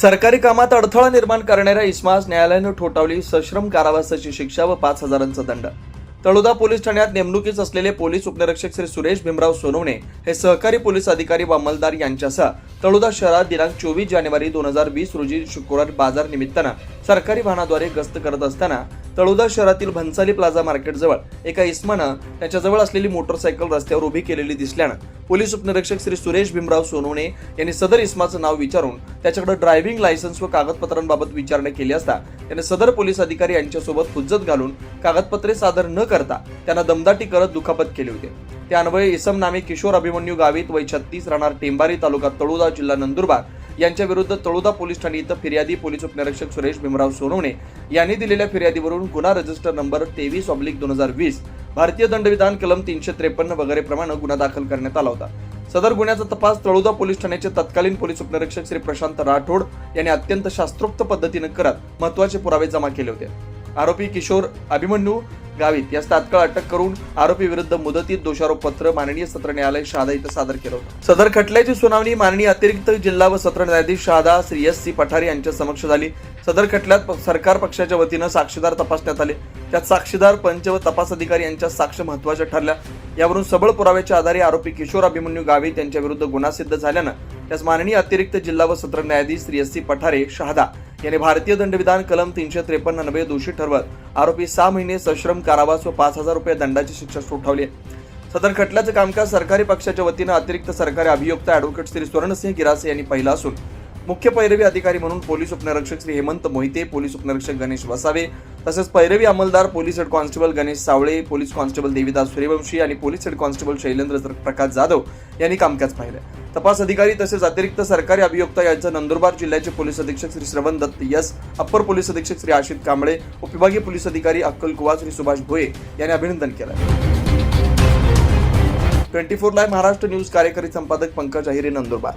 सरकारी कामात अडथळा निर्माण करणाऱ्या इस्मास न्यायालयानं ठोठावली सश्रम कारावासाची शिक्षा व पाच हजारांचा दंड. तळोदा पोलीस ठाण्यात नेमणुकीस असलेले पोलीस उपनिरीक्षक श्री सुरेश भीमराव सोनवणे हे सहकारी पोलीस अधिकारी व अंमलदार यांच्यासह तळोदा शहरात दिनांक चोवीस जानेवारी दोन हजार वीस रोजी शुक्रवार बाजार निमित्तानं सरकारी वाहनाद्वारे गस्त करत असताना तळोदा शहरातील भन्साली प्लाझा मार्केटजवळ एका इस्मानं त्याच्याजवळ असलेली मोटरसायकल रस्त्यावर उभी केलेली दिसल्यानं पोलीस उपनिरीक्षक श्री सुरेश भीमराव सोनवणे यांनी सदर इस्माचं नाव विचारून त्याच्याकडे ड्रायव्हिंग लायसन्स व कागदपत्रांबाबत विचारणा केली असता त्याने सदर पोलीस अधिकारी यांच्यासोबत हुज्जत घालून कागदपत्रे सादर न करता त्यांना दमदाटी करत दुखापत केली होती. त्या अन्वये इसम नामे किशोर अभिमन्यू गावित वय छत्तीस राहणार टेंबारी तालुका तळोदा जिल्हा नंदुरबार यांच्या विरुद्ध तळोदा पोलीस ठाणे इथं फिर्यादी पोलीस उपनिरीक्षक सुरेश भीमराव सोनवणे यांनी दिलेल्या फिर्यादीवरून गुन्हा रजिस्टर नंबर तेवीस ऑब्लिक दोन हजार वीस भारतीय दंडविधान कलम तीनशे त्रेपन्न वगैरे प्रमाणे गुन्हा दाखल करण्यात आला होता. सदर गुन्ह्याचा तपास तळोदा पोलीस ठाण्याचे तत्कालीन पोलीस उपनिरीक्षक श्री प्रशांत राठोड यांनी अत्यंत शास्त्रोक्त पद्धतीने करत महत्त्वाचे पुरावे जमा केले होते. आरोपी किशोर अभिमन्यू गावित. यास तात्काळ अटक करून आरोपी विरुद्ध मुदतीत दोषारोप पत्र माननीय सत्र न्यायालय शहादा इथं सादर केलं होतं. सदर खटल्याची सुनावणी माननीय अतिरिक्त जिल्हा व सत्र न्यायाधीश शहादा श्री एस सी पठारे यांच्या समक्ष झाली. सदर खटल्यात प- सरकार पक्षाच्या वतीनं साक्षीदार तपासण्यात आले. त्यात साक्षीदार पंच व तपास अधिकारी यांच्या साक्ष महत्त्वाच्या ठरल्या. यावरून सबळ पुराव्याच्या आधारे आरोपी किशोर अभिमन्यू गावित यांच्या विरुद्ध गुन्हा सिद्ध झाल्यानं त्यास माननीय अतिरिक्त जिल्हा व सत्र न्यायाधीश श्री एस सी पठारे शहादा यांनी भारतीय दंडविधान कलम तीनशे त्रेपन्न नव्हे दोषी ठरवत आरोपी सहा महिने सश्रम कारावास व पाच हजार रुपये दंडाची शिक्षा ठोठावली आहे. सदर खटल्याचं कामकाज सरकारी पक्षाच्या वतीनं अतिरिक्त सरकारी अभियोक्ता ॲडव्होकेट श्री स्वर्णसिंह गिरासे यांनी पाहिलं असून मुख्य पैरवी अधिकारी म्हणून पोलीस उपनिरीक्षक श्री हेमंत मोहिते पोलीस उपनिरीक्षक गणेश वसावे तसेच पैरवी अंमलदार police head constable Ganesh Savale police constable Devidas Suryavanshi आणि police head constable Shailendra Prakash Jadhav यांनी कामकाज पाहिलं तपास अधिकारी तसेच अतिरिक्त सरकारी अभियोक्ता यांचं नंदुरबार जिल्ह्याचे पोलीस अधीक्षक श्री श्रवण दत्त यस अप्पर पोलीस अधीक्षक श्री आशित कांबळे उपविभागीय पोलीस अधिकारी अक्कल कुवा श्री सुभाष भोये यांनी अभिनंदन केलं. Twenty four live Maharashtra news कार्यकारी संपादक पंकज अहिरे नंदुरबार.